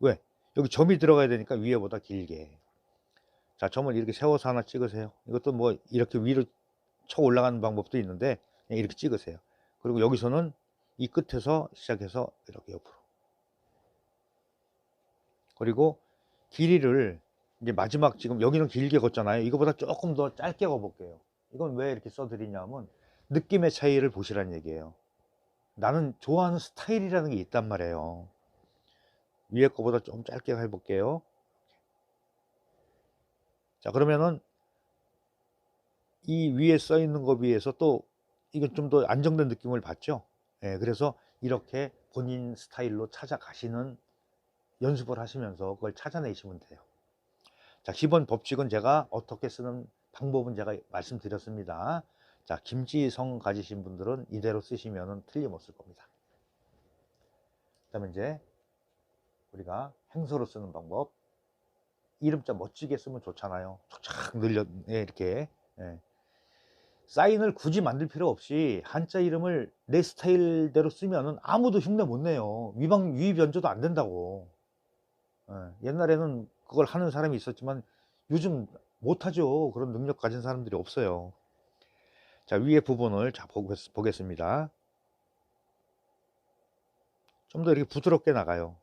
왜? 여기 점이 들어가야 되니까 위에보다 길게. 자, 점을 이렇게 세워서 하나 찍으세요. 이것도 뭐 이렇게 위로 쳐 올라가는 방법도 있는데 이렇게 찍으세요. 그리고 여기서는 이 끝에서 시작해서 이렇게 옆으로. 그리고 길이를 이제 마지막 지금 여기는 길게 걷잖아요. 이거보다 조금 더 짧게 걷볼게요. 이건 왜 이렇게 써드리냐면 느낌의 차이를 보시라는 얘기예요. 나는 좋아하는 스타일이라는 게 있단 말이에요. 위에 거보다 좀 짧게 해볼게요. 자, 그러면은 이 위에 써 있는 거 비해서 또 이건 좀 더 안정된 느낌을 받죠. 예, 그래서 이렇게 본인 스타일로 찾아가시는 연습을 하시면서 그걸 찾아내시면 돼요. 자, 기본 법칙은 제가 어떻게 쓰는 방법은 제가 말씀드렸습니다. 자, 김지성 가지신 분들은 이대로 쓰시면 틀림없을 겁니다. 그 다음에 이제 우리가 행서로 쓰는 방법. 이름자 멋지게 쓰면 좋잖아요. 쫙 늘려, 예, 이렇게. 예. 사인을 굳이 만들 필요 없이 한자 이름을 내 스타일대로 쓰면은 아무도 흉내 못 내요. 위방, 위의 변조도 안 된다고. 예, 옛날에는 그걸 하는 사람이 있었지만 요즘 못하죠. 그런 능력 가진 사람들이 없어요. 자, 위에 부분을 자, 보겠, 보겠습니다. 좀 더 이렇게 부드럽게 나가요.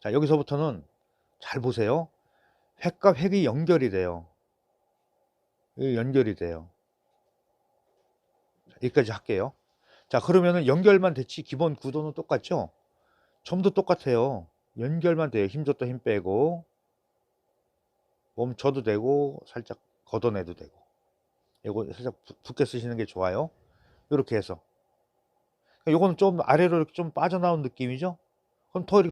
자, 여기서부터는 잘 보세요. 획과 획이 연결이 돼요. 이 연결이 돼요. 자, 여기까지 할게요. 자, 그러면은 연결만 됐지 기본 구도는 똑같죠? 점도 똑같아요. 연결만 돼요. 힘 줬다 힘 빼고 멈춰도 되고 살짝 걷어내도 되고 이거 살짝 부- 붓게 쓰시는 게 좋아요. 이렇게 해서 요거는 좀 아래로 이렇게 좀 빠져나온 느낌이죠? 그럼 더 이렇게